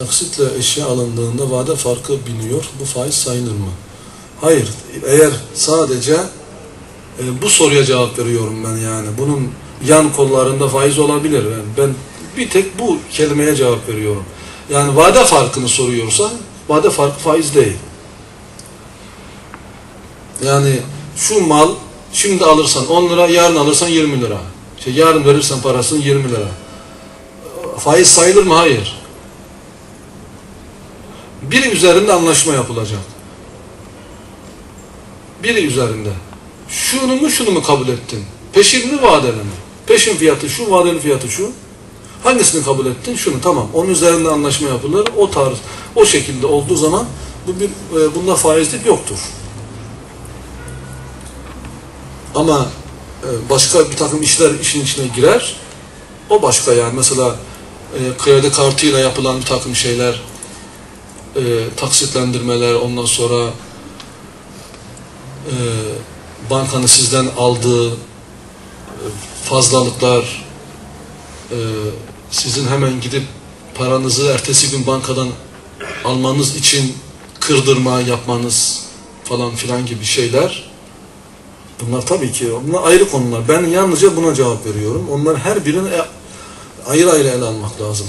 Taksitle eşya alındığında vade farkı biliniyor. Bu faiz sayılır mı? Hayır. Eğer sadece e, bu soruya cevap veriyorum ben yani. Bunun yan kollarında faiz olabilir. Yani ben bir tek bu kelimeye cevap veriyorum. Yani vade farkını soruyorsa vade farkı faiz değil. Yani şu mal şimdi alırsan 10 lira, yarın alırsan 20 lira. İşte yarın verirsen parasını 20 lira. Faiz sayılır mı? Hayır. Biri üzerinde anlaşma yapılacak. Biri üzerinde. Şunu mu şunu mu kabul ettin? Peşin mi vadeli mi? Peşin fiyatı şu, vadeli fiyatı şu. Hangisini kabul ettin? Şunu tamam. Onun üzerinde anlaşma yapılır. O tarz, o şekilde olduğu zaman bu bir, e, bunda faizlik yoktur. Ama e, başka bir takım işler işin içine girer. O başka yani. Mesela e, kredi kartıyla yapılan bir takım şeyler, e, taksitlendirmeler, ondan sonra e, bankanın sizden aldığı e, fazlalıklar, e, sizin hemen gidip paranızı ertesi gün bankadan almanız için kırdırma yapmanız falan filan gibi şeyler. Bunlar tabii ki bunlar ayrı konular. Ben yalnızca buna cevap veriyorum. Onların her birini e, ayrı ayrı ele almak lazım.